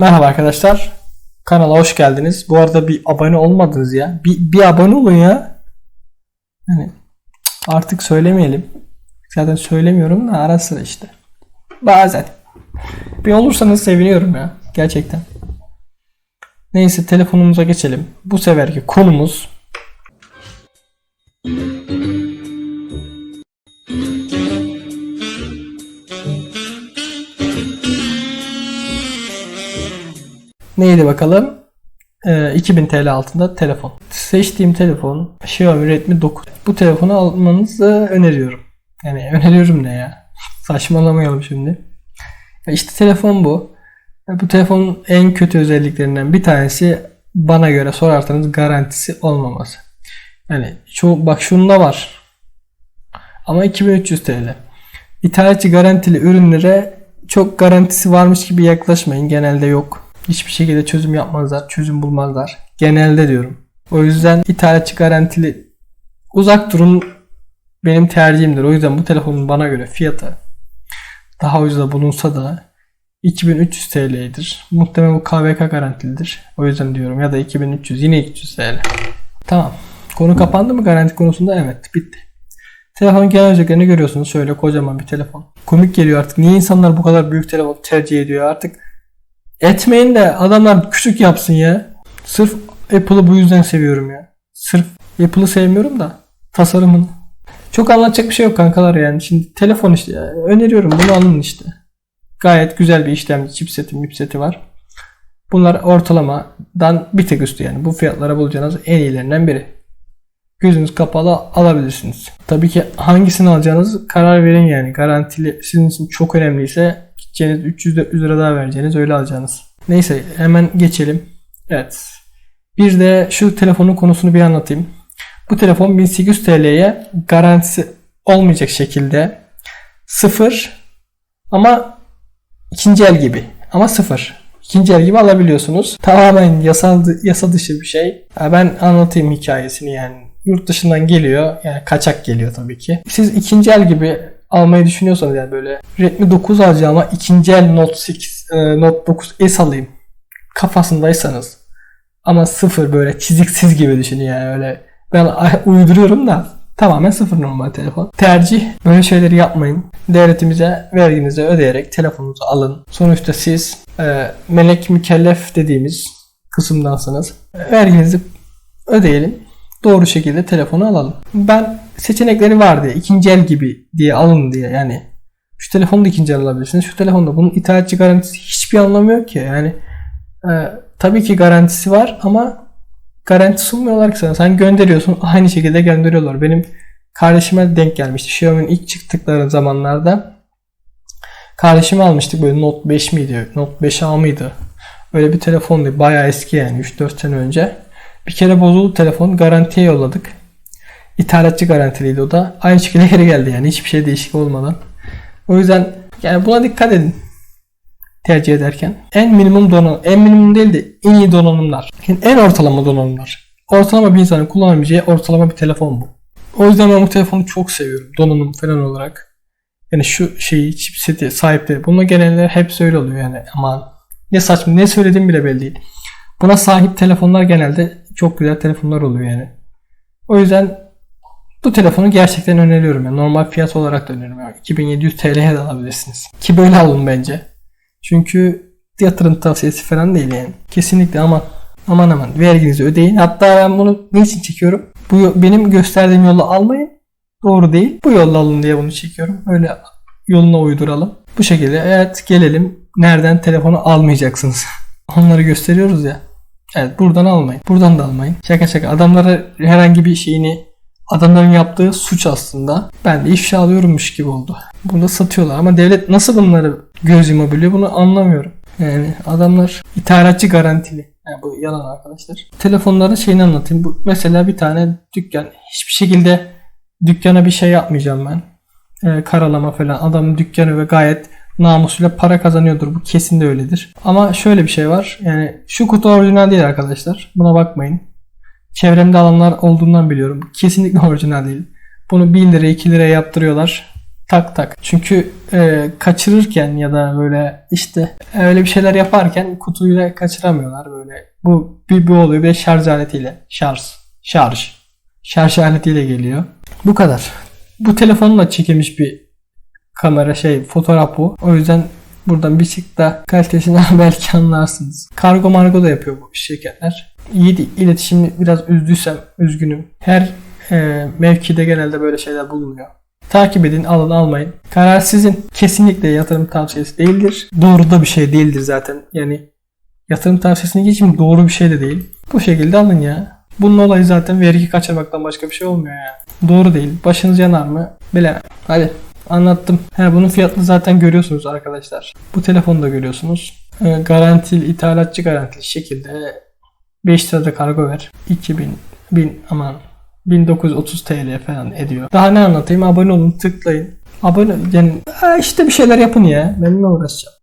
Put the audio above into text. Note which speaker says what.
Speaker 1: Merhaba arkadaşlar. Kanala hoş geldiniz. Bu arada bir abone olmadınız ya. Bir, bir abone olun ya. Yani artık söylemeyelim. Zaten söylemiyorum da ara sıra işte. Bazen. Bir olursanız seviniyorum ya. Gerçekten. Neyse telefonumuza geçelim. Bu seferki konumuz Neydi bakalım? Ee, 2000 TL altında telefon. Seçtiğim telefon Xiaomi Redmi 9. Bu telefonu almanızı öneriyorum. Yani öneriyorum ne ya? Saçmalamayalım şimdi. Ya işte telefon bu. Bu telefonun en kötü özelliklerinden bir tanesi bana göre sorarsanız garantisi olmaması. Yani şu bak şunda var. Ama 2300 TL. İthalatçı garantili ürünlere çok garantisi varmış gibi yaklaşmayın. Genelde yok. Hiçbir şekilde çözüm yapmazlar, çözüm bulmazlar. Genelde diyorum. O yüzden ithalatçı garantili uzak durun benim tercihimdir. O yüzden bu telefonun bana göre fiyatı daha ucuza bulunsa da 2300 TL'dir. Muhtemelen bu KVK garantilidir. O yüzden diyorum ya da 2300 yine 300 TL. Tamam. Konu kapandı mı garanti konusunda? Evet bitti. Telefonun genel özelliklerini görüyorsunuz. Şöyle kocaman bir telefon. Komik geliyor artık. Niye insanlar bu kadar büyük telefon tercih ediyor artık? Etmeyin de adamlar küçük yapsın ya. Sırf Apple'ı bu yüzden seviyorum ya. Sırf Apple'ı sevmiyorum da tasarımını. Çok anlatacak bir şey yok kankalar yani. Şimdi telefon işte öneriyorum bunu alın işte. Gayet güzel bir işlemci chipseti mipseti var. Bunlar ortalamadan bir tık üstü yani. Bu fiyatlara bulacağınız en iyilerinden biri. Gözünüz kapalı alabilirsiniz. Tabii ki hangisini alacağınız karar verin yani. Garantili sizin için çok önemliyse gideceğiniz 300 lira daha vereceğiniz öyle alacağınız. Neyse hemen geçelim. Evet. Bir de şu telefonun konusunu bir anlatayım. Bu telefon 1800 TL'ye garantisi olmayacak şekilde sıfır ama ikinci el gibi ama sıfır. İkinci el gibi alabiliyorsunuz. Tamamen yasal, yasa dışı bir şey. Ben anlatayım hikayesini yani. Yurt dışından geliyor. Yani kaçak geliyor tabii ki. Siz ikinci el gibi almayı düşünüyorsanız yani böyle Redmi 9 alacağım ama ikinci el Note 8, e, Note 9 S alayım kafasındaysanız ama sıfır böyle çiziksiz gibi düşünün yani öyle ben uyduruyorum da tamamen sıfır normal telefon. Tercih böyle şeyleri yapmayın. Devletimize verginizi ödeyerek telefonunuzu alın. Sonuçta siz e, melek mükellef dediğimiz kısımdansınız. Verginizi ödeyelim. Doğru şekilde telefonu alalım. Ben seçenekleri var diye ikinci el gibi diye alın diye yani şu telefonu da ikinci el alabilirsiniz. Şu telefonda bunun ithalatçı garantisi hiçbir anlamı yok ki. Yani e, tabii ki garantisi var ama garanti sunmuyorlar ki sana. Sen gönderiyorsun aynı şekilde gönderiyorlar. Benim kardeşime denk gelmişti. Xiaomi'nin ilk çıktıkları zamanlarda kardeşimi almıştık böyle Note 5 miydi? Note 5A mıydı? Öyle bir telefondu. Bayağı eski yani 3-4 sene önce. Bir kere bozuldu telefon. Garantiye yolladık. İthalatçı garantiliydi o da. Aynı şekilde geri geldi yani. Hiçbir şey değişik olmadan. O yüzden yani buna dikkat edin tercih ederken. En minimum donanım, en minimum değil de en iyi donanımlar. Yani en ortalama donanımlar. Ortalama bir insanın kullanamayacağı ortalama bir telefon bu. O yüzden ben bu telefonu çok seviyorum. Donanım falan olarak. Yani şu şeyi, chipseti, sahipleri. Bununla genelde hep öyle oluyor yani. Aman ne saçma ne söylediğim bile belli değil. Buna sahip telefonlar genelde çok güzel telefonlar oluyor yani. O yüzden bu telefonu gerçekten öneriyorum. Yani normal fiyat olarak da öneriyorum. Yani 2700 TL'ye de alabilirsiniz. Ki böyle alın bence. Çünkü yatırım tavsiyesi falan değil yani. Kesinlikle aman aman aman verginizi ödeyin. Hatta ben bunu niçin çekiyorum? Bu benim gösterdiğim yolla almayın. Doğru değil. Bu yolla alın diye bunu çekiyorum. Öyle yoluna uyduralım. Bu şekilde evet gelelim. Nereden telefonu almayacaksınız? Onları gösteriyoruz ya. Evet buradan almayın. Buradan da almayın. Şaka şaka. Adamlara herhangi bir şeyini adamların yaptığı suç aslında. Ben de ifşa alıyorummuş gibi oldu. Bunu satıyorlar ama devlet nasıl bunları göz yumabiliyor bunu anlamıyorum. Yani adamlar ithalatçı garantili. Yani bu yalan arkadaşlar. Telefonların şeyini anlatayım. Bu mesela bir tane dükkan. Hiçbir şekilde dükkana bir şey yapmayacağım ben. Ee, karalama falan. Adamın dükkanı ve gayet namusuyla para kazanıyordur. Bu kesin de öyledir. Ama şöyle bir şey var. Yani şu kutu orijinal değil arkadaşlar. Buna bakmayın. Çevremde alanlar olduğundan biliyorum. Kesinlikle orijinal değil. Bunu 1 lira 2 liraya yaptırıyorlar. Tak tak. Çünkü e, kaçırırken ya da böyle işte öyle bir şeyler yaparken kutuyla kaçıramıyorlar böyle. Bu bir, bir oluyor bir de şarj aletiyle. Şarj. Şarj. Şarj aletiyle geliyor. Bu kadar. Bu telefonla çekilmiş bir kamera şey fotoğraf bu. O yüzden buradan bir çık da kalitesinden belki anlarsınız. Kargo margo da yapıyor bu şirketler. İyi değil. İletişimi biraz üzdüysem üzgünüm. Her e, mevkide genelde böyle şeyler bulunuyor. Takip edin, alın, almayın. Karar sizin. Kesinlikle yatırım tavsiyesi değildir. Doğru da bir şey değildir zaten. Yani yatırım tavsiyesine geçim doğru bir şey de değil. Bu şekilde alın ya. Bunun olayı zaten vergi kaçırmaktan başka bir şey olmuyor ya. Doğru değil. Başınız yanar mı? Bilemem. Hadi anlattım. He, bunun fiyatını zaten görüyorsunuz arkadaşlar. Bu telefonu da görüyorsunuz. Ee, garantili, ithalatçı garantili şekilde 5 lirada kargo ver. 2000, 1000 aman 1930 TL falan ediyor. Daha ne anlatayım? Abone olun, tıklayın. Abone yani işte bir şeyler yapın ya. Benimle uğraşacağım.